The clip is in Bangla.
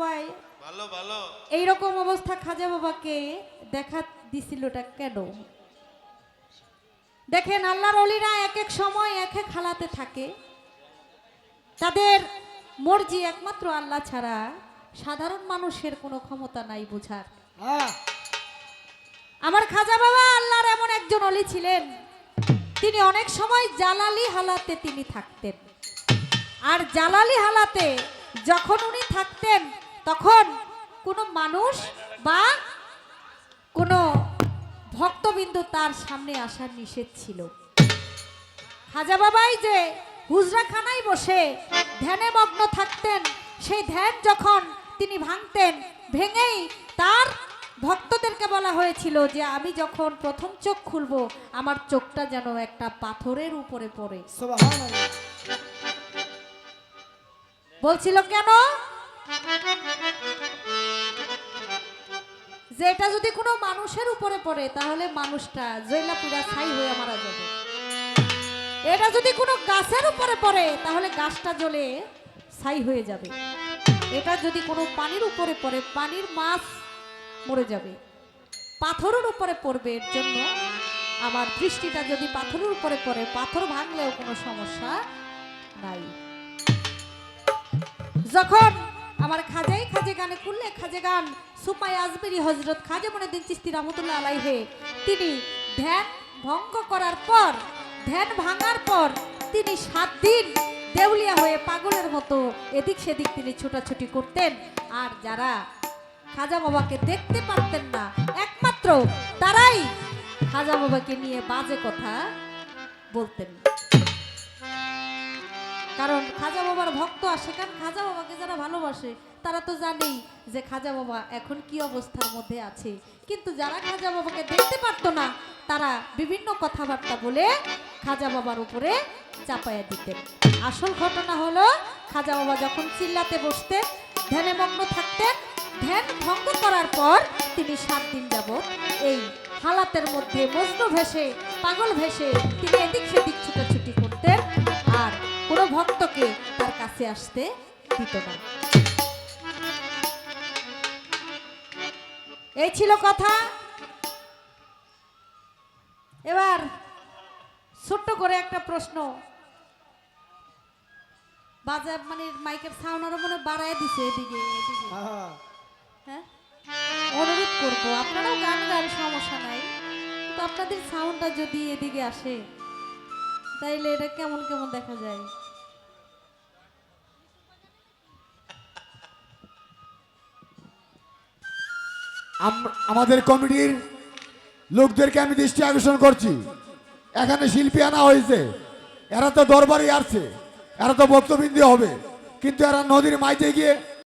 বাবাই ভালো ভালো। এইরকম অবস্থা খাজা বাবাকে দেখা দিছিলটা কেন? দেখেন আল্লাহর অলিরা এক এক সময় এক এক হালাতে থাকে। তাদের মর্জি একমাত্র আল্লাহ ছাড়া। সাধারণ মানুষের কোনো ক্ষমতা নাই বোঝার। হ্যাঁ। আমার খাজা বাবা আল্লাহর এমন একজন অলি ছিলেন। তিনি অনেক সময় জালালি হালাতে তিনি থাকতেন। আর জালালি হালাতে যখন উনি থাকতেন তখন কোনো মানুষ বা কোনো ভক্তবিন্দু তার সামনে আসার নিষেধ ছিল। খাজা বাবাই যে হুজরাখানায় বসে ধ্যানে মগ্ন থাকতেন সেই ধ্যান যখন তিনি ভাঙতেন ভেঙেই তার ভক্তদেরকে বলা হয়েছিল যে আমি যখন প্রথম চোখ খুলব আমার চোখটা যেন একটা পাথরের উপরে পড়ে। বলছিল কেন? যে এটা যদি কোনো মানুষের উপরে পড়ে, তাহলে মানুষটা জৈলা পুরা ছাই হয়ে মারা যাবে। এটা যদি কোনো গাছের উপরে পড়ে, তাহলে গাছটা জ্বলে ছাই হয়ে যাবে। এটা যদি কোনো পানির উপরে পড়ে, পানির মাছ মরে যাবে। পাথরের উপরে পড়বে, এর জন্য আমার দৃষ্টিটা যদি পাথরের উপরে পড়ে, পাথর ভাঙলেও কোনো সমস্যা নাই। যখন আমার খাজাই খাজে গানে খুললে খাজে গান। সুপাই আজমেরি হজরত খাজে মনে দিন চিস্তি রহমতুল্লাহ আলাইহে। তিনি ধ্যান ভঙ্গ করার পর, ধ্যান ভাঙার পর তিনি সাত দিন দেউলিয়া হয়ে পাগলের মতো এদিক সেদিক তিনি ছোটাছুটি করতেন। আর যারা খাজা বাবাকে দেখতে পারতেন না, একমাত্র তারাই খাজা বাবাকে নিয়ে বাজে কথা বলতেন। কারণ খাজা বাবার ভক্ত আসে, কারণ খাজা বাবাকে যারা ভালোবাসে, তারা তো জানেই যে খাজা বাবা এখন কি অবস্থার মধ্যে আছে। কিন্তু যারা খাজা বাবাকে দেখতে পারতো না, তারা বিভিন্ন কথাবার্তা বলে খাজা বাবার উপরে চাপাইয়া দিতেন। আসল ঘটনা হলো, খাজা বাবা যখন চিল্লাতে বসতেন ধ্যানে মগ্ন থাকতেন, ধ্যান ভঙ্গ করার পর তিনি সাত দিন যাব এই হালাতের মধ্যে মজনু ভেসে, পাগল ভেসে তিনি এদিক সেদিক আর কোনো ভক্তকে তার কাছে আসতে দিত না। এই ছিল কথা। এবার ছোট্ট করে একটা প্রশ্ন। বাজার মানে মাইকের সাউন্ড মনে বাড়ায় দিছে এদিকে এদিকে। হ্যাঁ? হ্যাঁ অনুরোধ করব, আপনারাও গান গান, সমস্যা নাই। কিন্তু আপনাদের সাউন্ডটা যদি এদিকে আসে, তাইলে এটা কেমন কেমন দেখা যায়? আমাদের কমিটির লোকদেরকে আমি দৃষ্টি আকর্ষণ করছি। এখানে শিল্পী আনা হয়েছে। এরা তো দরবারই আসছে। এরা তো বক্তবৃন্দি হবে। কিন্তু এরা নদীর মাইতে গিয়ে